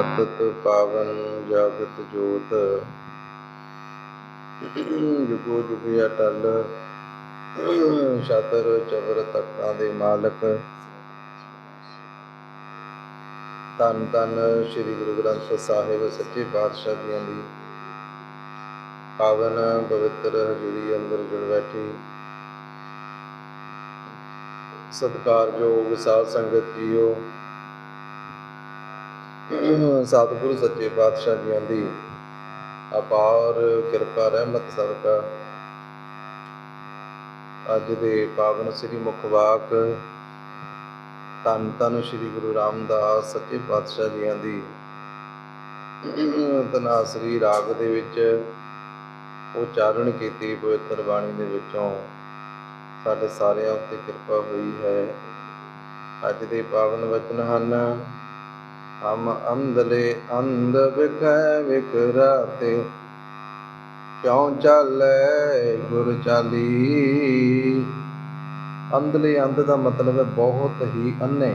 ਅਤਤ ਪਾਵਨ ਜਗਤ ਜੋਤ। ਜੁਗੋ ਜੁਗਿ ਅਟਲ। ਸ਼ਤਰ ਚਵਰ ਤਖਤਾਂ ਦੇ ਮਾਲਕ। ਤਨ ਤਨ ਸ੍ਰੀ ਗੁਰੂ ਗ੍ਰੰਥ ਸਾਹਿਬ ਸੱਚੇ ਪਾਤਸ਼ਾਹ ਜੀਆਂ ਦੀ। ਪਾਵਨ ਪਵਿੱਤਰ ਹਜ਼ੂਰੀ ਅੰਦਰ ਜੁੜ ਬੈਠੀ। ਸਤਿਕਾਰਯੋਗ ਸਾਧ ਸੰਗਤ ਜੀਓ ਸਤਿਗੁਰੂ ਸੱਚੇ ਪਾਤਸ਼ਾਹ ਜੀਆਂ ਦੀ ਅਪਾਰ ਕਿਰਪਾ, ਰਹਿਮਤ, ਸਦਕਾ। ਅੱਜ ਦੇ ਪਾਵਨ ਸ੍ਰੀ ਮੁਖਵਾਕ ਧੰਨ ਸ੍ਰੀ ਗੁਰੂ ਰਾਮਦਾਸ ਸੱਚੇ ਪਾਤਸ਼ਾਹ ਜੀਆਂ ਦੀ। ਤਨਾਸਰੀ ਰਾਗ ਦੇ ਵਿੱਚ ਉਚਾਰਨ ਕੀਤੀ ਪਵਿੱਤਰ ਬਾਣੀ ਦੇ ਵਿੱਚੋਂ ਸਾਡੇ ਸਾਰਿਆਂ ਉੱਤੇ ਕਿਰਪਾ ਹੋਈ ਹੈ। ਅੱਜ ਦੇ ਪਾਵਨ ਵਚਨ ਹਨ ਹਮ ਅੰਧਲੇ ਅੰਧ ਵਿਖੈ ਵਿਕਰਾਤੇ ਕਿਉਂ ਚਾਲੇ ਗੁਰ ਚਾਲੀ? ਅੰਧਲੇ ਅੰਧ ਦਾ ਮਤਲਬ ਹੈ ਬਹੁਤ ਹੀ ਅੰਨੇ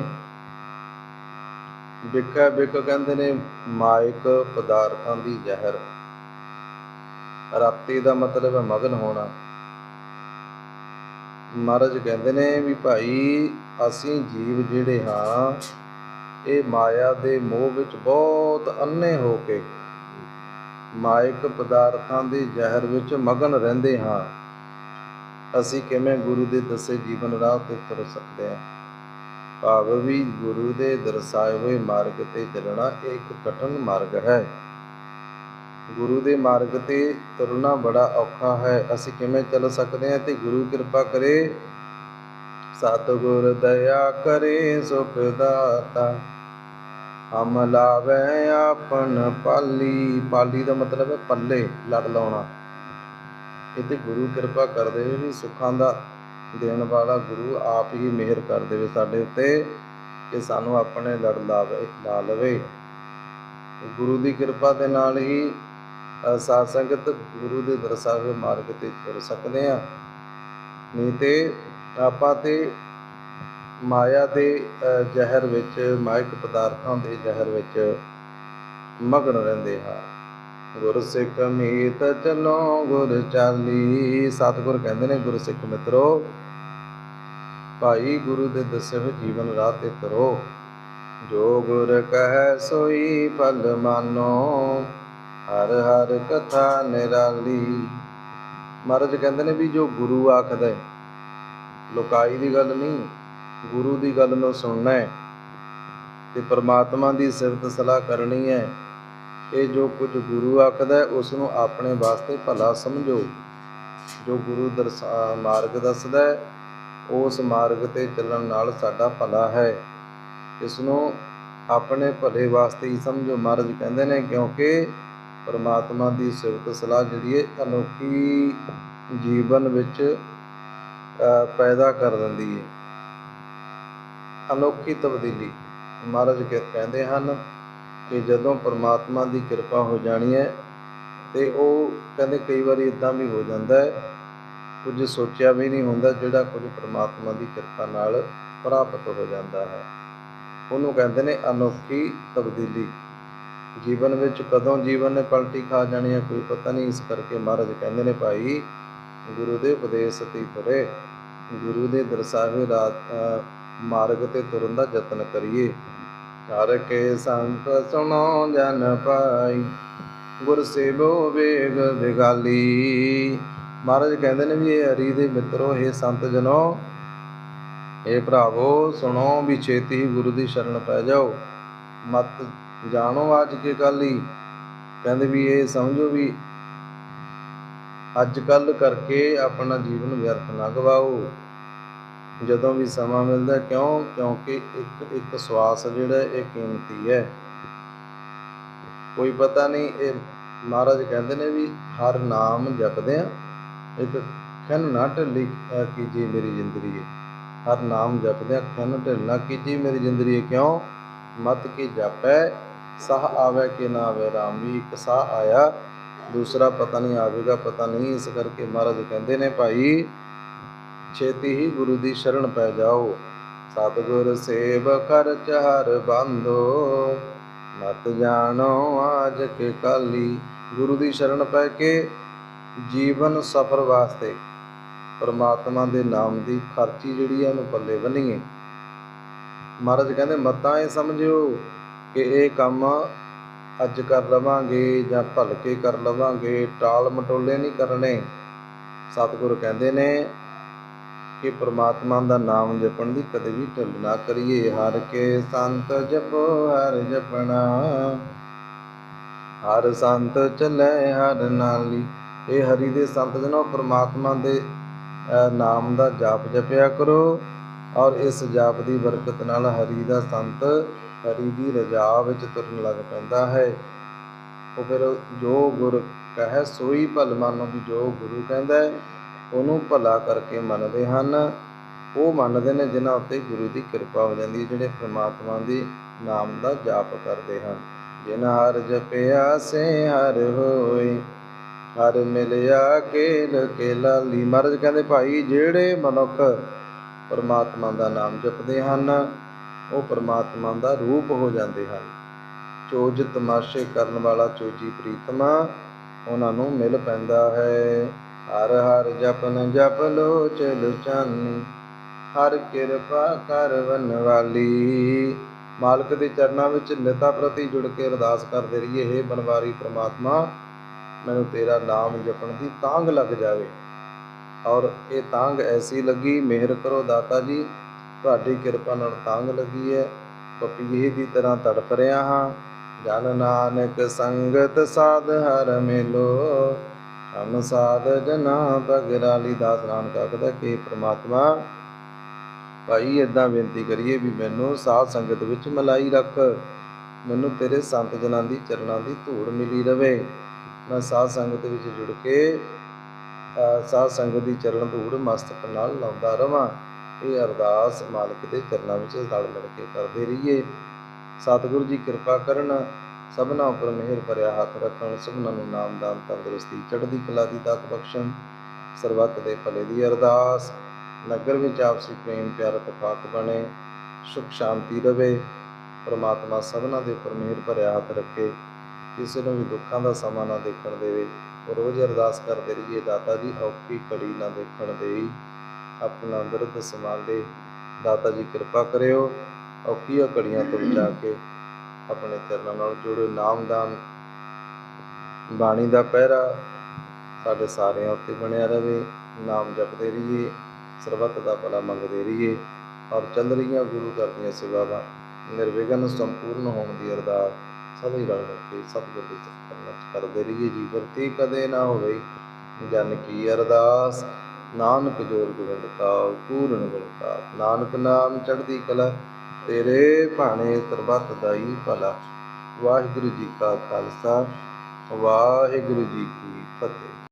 ਵਿਖੈ ਵਿਖ ਕਹਿੰਦੇ ਨੇ ਮਾਇਕ ਪਦਾਰਥਾਂ ਦੀ ਜ਼ਹਿਰ। ਰਾਤੀ ਦਾ ਮਤਲਬ ਹੈ ਮਗਨ ਹੋਣਾ। ਮਹਾਰਾਜ ਕਹਿੰਦੇ ਨੇ ਵੀ ਭਾਈ, ਅਸੀਂ ਜੀਵ ਜਿਹੜੇ ਹਾਂ ਇਹ ਮਾਇਆ ਦੇ ਮੋਹ ਵਿੱਚ ਬਹੁਤ ਅੰਨੇ ਹੋ ਕੇ ਮਾਇਕ ਪਦਾਰਥਾਂ ਦੇ ਜ਼ਹਿਰ ਵਿੱਚ ਮਗਨ ਰਹਿੰਦੇ ਹਾਂ। ਅਸੀਂ ਕਿਵੇਂ ਗੁਰੂ ਦੇ ਦੱਸੇ ਜੀਵਨ ਰਾਹ ਤੇ ਤੁਰ ਸਕਦੇ ਹਾਂ? ਭਾਵ ਵੀ ਗੁਰੂ ਦੇ ਦਰਸਾਏ ਹੋਏ ਮਾਰਗ ਤੇ ਚੱਲਣਾ ਇਹ ਇੱਕ ਕਠਨ ਮਾਰਗ ਹੈ। ਗੁਰੂ ਦੇ ਮਾਰਗ ਤੇ ਤੁਰਨਾ ਬੜਾ ਔਖਾ ਹੈ। ਅਸੀਂ ਕਿਵੇਂ ਚੱਲ ਸਕਦੇ ਹਾਂ ਤੇ ਗੁਰੂ ਕਿਰਪਾ ਕਰੇ ਸਤਿਗੁਰ ਦਇਆ ਕਰੇ ਸੁਖ ਦਾਤਾ। ਹਮ ਲਾਵੇ ਆਪਨ ਪਾਲੀ। ਪਾਲੀ ਦਾ ਮਤਲਬ ਹੈ ਪੱਲੇ ਲੜ ਲਾਉਣਾ। ਇਹ ਗੁਰੂ ਕਿਰਪਾ ਕਰ ਦੇਵੇ ਵੀ ਸੁੱਖਾਂ ਦਾ ਦੇਣ ਵਾਲਾ ਗੁਰੂ ਆਪ ਹੀ ਮਿਹਰ ਕਰ ਦੇਵੇ ਸਾਡੇ ਉੱਤੇ, ਕਿ ਸਾਨੂੰ ਆਪਣੇ ਲੜ ਲਾਵੇ ਲਾ ਲਵੇ। ਗੁਰੂ ਦੀ ਕਿਰਪਾ ਦੇ ਨਾਲ ਹੀ ਸਾਧ ਸੰਗਤ ਗੁਰੂ ਦੇ ਦਰਸਾਵੇ ਮਾਰਗ ਤੇ ਤੁਰ ਸਕਦੇ ਆ। ਨਹੀਂ ਤੇ ਆਪਾਂ ਤੇ ਮਾਇਆ ਦੇ ਜ਼ਹਿਰ ਵਿੱਚ ਮਾਇਕ ਪਦਾਰਥਾਂ ਦੇ ਜ਼ਹਿਰ ਵਿੱਚ ਮਗਨ ਰਹਿੰਦੇ ਹਾਂ। ਗੁਰ ਸਿੱਖ ਮੀਤ ਚਲੋ ਗੁਰ ਚਾਲੀ। ਸਤਿਗੁਰ ਕਹਿੰਦੇ ਨੇ ਗੁਰ ਸਿੱਖ ਮਿੱਤਰੋ ਭਾਈ ਗੁਰੂ ਦੇ ਦੱਸੇ ਹੋਏ ਜੀਵਨ ਰਾਹ ਤੇ ਤੁਰੋ। ਜੋ ਗੁਰ ਕਹੈ ਸੋਈ ਪਲ ਮਾਨੋ। ਹਰ ਹਰ ਕਥਾ ਨਿਰਾਲੀ। ਮਹਾਰਾਜ ਕਹਿੰਦੇ ਨੇ ਵੀ ਜੋ ਗੁਰੂ ਆਖਦਾ ਹੈ, ਲੋਕਾਈ ਦੀ ਗੱਲ ਨਹੀਂ ਗੁਰੂ ਦੀ ਗੱਲ ਨੂੰ ਸੁਣਨਾ ਹੈ ਤੇ ਪ੍ਰਮਾਤਮਾ ਦੀ ਸਿਫਤ ਸਲਾਹ ਕਰਨੀ ਹੈ। ਇਹ ਜੋ ਕੁਝ ਗੁਰੂ ਆਖਦਾ ਹੈ, ਉਸ ਨੂੰ ਆਪਣੇ ਵਾਸਤੇ ਭਲਾ ਸਮਝੋ। ਜੋ ਗੁਰੂ ਦਰਸਾ ਮਾਰਗ ਦੱਸਦਾ ਹੈ ਉਸ ਮਾਰਗ ਤੇ ਚੱਲਣ ਨਾਲ ਸਾਡਾ ਭਲਾ ਹੈ। ਇਸ ਨੂੰ ਆਪਣੇ ਭਲੇ ਵਾਸਤੇ ਹੀ ਸਮਝੋ ਮਹਾਰਾਜ ਕਹਿੰਦੇ ਨੇ ਕਿਉਂਕਿ ਪਰਮਾਤਮਾ ਦੀ ਸਿਫਤ ਸਲਾਹ ਜਿਹੜੀ ਹੈ ਅਨੋਖੀ ਜੀਵਨ ਵਿੱਚ ਪੈਦਾ ਕਰ ਦਿੰਦੀ ਹੈ ਅਨੋਖੀ ਤਬਦੀਲੀ। ਮਹਾਰਾਜ ਕਹਿੰਦੇ ਹਨ ਕਿ ਜਦੋਂ ਪਰਮਾਤਮਾ ਦੀ ਕਿਰਪਾ ਹੋ ਜਾਣੀ ਹੈ ਤੇ ਉਹ ਕਹਿੰਦੇ ਕਈ ਵਾਰੀ ਇਦਾਂ ਵੀ ਹੋ ਜਾਂਦਾ ਹੈ ਕੁਝ ਸੋਚਿਆ ਵੀ ਨਹੀਂ ਹੁੰਦਾ ਜਿਹੜਾ ਕੁਝ ਪਰਮਾਤਮਾ ਦੀ ਕਿਰਪਾ ਨਾਲ ਪ੍ਰਾਪਤ ਹੋ ਜਾਂਦਾ ਹੈ। ਉਹਨੂੰ ਕਹਿੰਦੇ ਨੇ ਅਨੋਖੀ ਤਬਦੀਲੀ। ਜੀਵਨ ਵਿੱਚ ਕਦੋਂ ਜੀਵਨ ਨੇ ਪਲਟੀ ਖਾ ਜਾਣੀ ਹੈ ਕੋਈ ਪਤਾ ਨਹੀਂ। ਇਸ ਕਰਕੇ ਮਹਾਰਾਜ ਕਹਿੰਦੇ ਨੇ, ਭਾਈ ਗੁਰੂ ਦੇ ਉਪਦੇਸ਼ ਤੇ ਤੁਰੇ। ਗੁਰੂ ਦੇ ਦਰਸਾਵੇ ਰਾਤ ਮਾਰਗ ਤੇ ਤੁਰਨ ਦਾ ਯਤਨ ਕਰੀਏ। ਹਰ ਕੇ ਸੰਤ ਸੁਣੋ ਜਨ ਪਾਈ ਗੁਰ ਸੇਵੋ ਵੇਗ ਵਿਗਾਲੀ। ਮਹਾਰਾਜ ਕਹਿੰਦੇ ਨੇ ਵੀ ਇਹ ਹਰੀ ਦੇ ਮਿੱਤਰੋ, ਇਹ ਸੰਤ ਜਨੋ, ਇਹ ਭਰਾਵੋ, ਸੁਣੋ ਵੀ ਛੇਤੀ ਹੀ ਗੁਰੂ ਦੀ ਸ਼ਰਨ ਪੈ ਜਾਓ। ਮਤ ਜਾਣੋ ਅੱਜ ਕੇ ਕੱਲ ਹੀ ਕਹਿੰਦੇ ਵੀ ਇਹ ਸਮਝੋ ਵੀ ਅੱਜ ਕੱਲ ਕਰਕੇ ਆਪਣਾ ਜੀਵਨ ਵਿਅਰਥ ਨਾ ਗਵਾਓ। ਜਦੋਂ ਵੀ ਸਮਾਂ ਮਿਲਦਾ ਕਿਉਂ? ਕਿਉਂਕਿ ਇੱਕ ਇੱਕ ਸਵਾਸ ਜਿਹੜਾ ਇਹ ਕੀਮਤੀ ਹੈ। ਕੋਈ ਪਤਾ ਨਹੀਂ ਇਹ ਮਹਾਰਾਜ ਕਹਿੰਦੇ ਨੇ ਵੀ ਹਰ ਨਾਮ ਜਪਦੇ ਆ ਇੱਕ ਖਨ ਨਾ ਢਿੱਲੀ ਅਹ, ਕੀਜੀ ਮੇਰੀ ਜ਼ਿੰਦਗੀ। ਹਰ ਨਾਮ ਜਪਦੇ ਆ ਖਨ ਢਿੱਲ ਨਾ ਕੀਜੀ ਮੇਰੀ ਜ਼ਿੰਦਗੀ। ਕਿਉਂ? ਮਤ ਕੀ ਜਪੈ ਸਾਹ ਆਵੇ ਕਿ ਨਾ ਆਵੇ ਰਾਮ ਵੀ ਇੱਕ ਸਾਹ ਆਇਆ। ਦੂਸਰਾ ਪਤਾ ਨਹੀਂ ਆਵੇਗਾ, ਪਤਾ ਨਹੀਂ ਇਸ ਕਰਕੇ ਮਹਾਰਾਜ ਕਹਿੰਦੇ ਨੇ ਭਾਈ, ਛੇਤੀ ਹੀ ਗੁਰੂ ਦੀ ਸ਼ਰਨ ਪੈ ਜਾਓ। ਸਤਿਗੁਰ ਸੇਵ ਖਰਚ ਹਰ ਬੰਧੋ, ਮਤ ਜਾਣੋ ਆਜ ਕੇ ਕਾਲੀ। ਗੁਰੂ ਦੀ ਸ਼ਰਨ ਪੈ ਕੇ ਜੀਵਨ ਸਫਰ ਵਾਸਤੇ ਪਰਮਾਤਮਾ ਦੇ ਨਾਮ ਦੀ ਖਰਚੀ ਜਿਹੜੀ ਹੈ ਉਹਨੂੰ ਪੱਲੇ ਬੰਨੀਏ। ਮਹਾਰਾਜ ਕਹਿੰਦੇ, ਮਤਾਂ ਇਹ ਸਮਝਿਓ ਕਿ ਇਹ ਕੰਮ ਅੱਜ ਕਰ ਲਵਾਂਗੇ ਜਾਂ ਭਲਕੇ ਕਰ ਲਵਾਂਗੇ, ਟਾਲ ਮਟੋਲੇ ਨਹੀਂ ਕਰਨੇ। ਸਤਿਗੁਰ ਕਹਿੰਦੇ ਨੇ ਕਿ ਪ੍ਰਮਾਤਮਾ ਦਾ ਨਾਮ ਜਪਣ ਦੀ ਕਦੇ ਵੀ ਢਿੱਲ ਨਾ ਕਰੀਏ। ਹਰ ਕੇ ਸੰਤ ਜਪੋ, ਹਰ ਜਪਣਾ। ਹਰ ਸੰਤ ਚੱਲੇ, ਹਰ ਨਾਲੀ। ਇਹ ਹਰੀ ਦੇ ਸੰਤ ਜਨੋ, ਪ੍ਰਮਾਤਮਾ ਦੇ ਨਾਮ ਦਾ ਜਾਪ ਜਪਿਆ ਕਰੋ। ਔਰ ਇਸ ਜਾਪ ਦੀ ਬਰਕਤ ਨਾਲ ਹਰੀ ਦਾ ਸੰਤ ਹਰੀ ਦੀ ਰਜਾ ਵਿੱਚ ਤੁਰਨ ਲੱਗ ਪੈਂਦਾ ਹੈ। ਉਹ ਫਿਰ ਜੋ ਗੁਰ ਕਹੈ ਸੋਈ ਭਲ ਮਾਨੋ ਵੀ ਜੋ ਗੁਰੂ ਕਹਿੰਦਾ ਹੈ, ਉਹਨੂੰ ਭਲਾ ਕਰਕੇ ਮੰਨਦੇ ਹਨ। ਉਹ ਮੰਨਦੇ ਨੇ ਜਿਨ੍ਹਾਂ ਉੱਤੇ ਗੁਰੂ ਦੀ ਕਿਰਪਾ ਹੋ ਜਾਂਦੀ ਹੈ ਜਿਹੜੇ ਪ੍ਰਮਾਤਮਾ ਦੀ ਨਾਮ ਦਾ ਜਾਪ ਕਰਦੇ ਹਨ। ਜਿਨ ਹਰ ਜਪਿਆ ਸੇ ਹਰ ਹੋਏ ਹਰ ਮਿਲਿਆ ਕੇਲ ਕੇ ਲਾਲੀ ਮਹਾਰਾਜ ਕਹਿੰਦੇ ਭਾਈ ਜਿਹੜੇ ਮਨੁੱਖ ਪਰਮਾਤਮਾ ਦਾ ਨਾਮ ਜਪਦੇ ਹਨ ਉਹ ਪਰਮਾਤਮਾ ਦਾ ਰੂਪ ਹੋ ਜਾਂਦੇ ਹਨ। ਚੋਜ ਤਮਾਸ਼ੇ ਕਰਨ ਵਾਲਾ ਚੋਜੀ ਪ੍ਰੀਤਮਾ ਉਹਨਾਂ ਨੂੰ ਮਿਲ ਪੈਂਦਾ ਹੈ। ਹਰ ਹਰ ਜਪਨ ਜਪ ਲੋ ਚਲ ਚਾਨੀ ਹਰ ਕਿਰਪਾ ਕਰ ਵਨ ਵਾਲੀ ਮਾਲਕ ਦੇ ਚਰਨਾਂ ਵਿੱਚ ਨਿਤਾ ਪ੍ਰਤੀ ਜੁੜ ਕੇ ਅਰਦਾਸ ਕਰਦੇ ਰਹੀਏ हे ਬਨਵਾਰੀ ਪ੍ਰਮਾਤਮਾ, ਮੈਨੂੰ ਤੇਰਾ ਨਾਮ ਜਪਣ ਦੀ ਤਾਂਗ ਲੱਗ ਜਾਵੇ। ਔਰ ਇਹ ਤਾਂਗ ਐਸੀ ਲੱਗੀ, ਮਿਹਰ ਕਰੋ ਦਾਤਾ ਜੀ ਤੁਹਾਡੀ ਕਿਰਪਾ ਨਾਲ ਤੰਗ ਲੱਗੀ ਹੈ। ਪਪੀਏ ਦੀ ਤਰ੍ਹਾਂ ਤੜਫ ਰਿਹਾ ਹਾਂ। ਜਨ ਨਾਨਕ ਸੰਗਤ ਸਾਧ ਹਰ ਮਿਲੋ। ਹਮ ਸਾਧ ਜਨਾ ਬਗਰਾਲੀ ਦਾਸ ਨਾਨਕ ਆਖਦਾ ਕਿ ਪ੍ਰਮਾਤਮਾ, ਭਾਈ ਇਦਾਂ ਬੇਨਤੀ ਕਰੀਏ ਵੀ ਮੈਨੂੰ ਸਾਧ ਸੰਗਤ ਵਿੱਚ ਮਲਾਈ ਰੱਖ। ਮੈਨੂੰ ਤੇਰੇ ਸੰਤ ਜਨਾਂ ਦੀ ਚਰਨਾਂ ਦੀ ਧੂੜ ਮਿਲੀ ਰਵੇ। ਮੈਂ ਸਾਧ ਸੰਗਤ ਵਿੱਚ ਜੁੜ ਕੇ, ਅਹ ਸਾਧ ਸੰਗਤ ਦੀ ਚਰਨ ਧੂੜ ਮਸਤਕ ਨਾਲ ਲਾਉਂਦਾ ਰਵਾਂ। ਇਹ ਅਰਦਾਸ ਮਾਲਕ ਦੇ ਚਰਨਾਂ ਵਿੱਚ ਰਲ ਮਿਲ ਕੇ ਕਰਦੇ ਰਹੀਏ। ਸਤਿਗੁਰੂ ਜੀ ਕਿਰਪਾ ਕਰਨ, ਸਭਨਾ ਉੱਪਰ ਮਿਹਰ ਭਰਿਆ ਹੱਥ ਰੱਖਣ, ਸਭਨਾਂ ਨੂੰ ਨਾਮਦਾਨ ਤੰਦਰੁਸਤੀ, ਚੜ੍ਹਦੀ ਕਲਾ ਦੀ ਦਾਤ ਬਖਸ਼ਣ, ਸਰਬੱਤ ਦੇ ਭਲੇ ਦੀ ਅਰਦਾਸ। ਨਗਰ ਵਿੱਚ ਆਪਸੀ ਪ੍ਰੇਮ, ਪਿਆਰ ਇਤਫਾਕ ਬਣੇ, ਸੁਖ ਸ਼ਾਂਤੀ ਰਵੇ। ਪਰਮਾਤਮਾ ਸਭਨਾ ਦੇ ਉੱਪਰ ਮਿਹਰ ਭਰਿਆ ਹੱਥ ਰੱਖੇ, ਕਿਸੇ ਨੂੰ ਵੀ ਦੁੱਖਾਂ ਦਾ ਸਮਾਂ ਨਾ ਦੇਖਣ ਦੇਵੇ। ਰੋਜ਼ ਅਰਦਾਸ ਕਰਦੇ ਰਹੀਏ, ਦਾਤਾ ਜੀ, ਔਖੀ ਕੜੀ ਨਾ ਦੇਖਣ ਦੇਈ। ਆਪਣਾ ਬਿਰਧ ਸੰਭਾਲੇ ਦਾਤਾ ਜੀ ਕਿਰਪਾ ਕਰਿਓ, ਔਖੀਆਂ ਘੜੀਆਂ ਤੋਂ ਬਚਾ ਕੇ ਆਪਣੇ ਚਰਨਾਂ ਨਾਲ ਜੁੜੇ ਨਾਮਦਾਨ ਬਾਣੀ ਦਾ ਪਹਿਰਾ ਸਾਡੇ ਸਾਰਿਆਂ ਉੱਤੇ ਬਣਿਆ ਰਵੇ ਨਾਮ ਜਪਦੇ ਰਹੀਏ, ਸਰਬੱਤ ਦਾ ਭਲਾ ਮੰਗਦੇ ਰਹੀਏ, ਔਰ ਚੱਲ ਰਹੀਆਂ ਗੁਰੂ ਘਰ ਦੀਆਂ ਸੇਵਾਵਾਂ ਨਿਰਵਿਘਨ, ਸੰਪੂਰਨ ਹੋਣ ਦੀ ਅਰਦਾਸ ਸਭੇ ਰਲ ਕੇ ਸਤਿਗੁਰ ਦੇ ਚਰਨਾਂ ਵਿੱਚ ਕਰਦੇ ਰਹੀਏ। ਜੀ ਵਰਤੀ ਕਦੇ ਨਾ ਹੋਵੇ ਜਨ ਕੀ ਅਰਦਾਸ। ਨਾਨਕ ਜੋਰ ਗੋਬਿੰਦ ਕਾ ਪੂਰਨ ਗੁਣ ਨਾਨਕ ਨਾਮ ਚੜ੍ਹਦੀ ਕਲਾ, ਤੇਰੇ ਭਾਣੇ ਸਰਬੱਤ ਦਾਈ ਭਲਾ। ਵਾਹਿਗੁਰੂ ਜੀ ਕਾ ਖਾਲਸਾ, ਵਾਹਿਗੁਰੂ ਜੀ ਕੀ ਫਤਿਹ।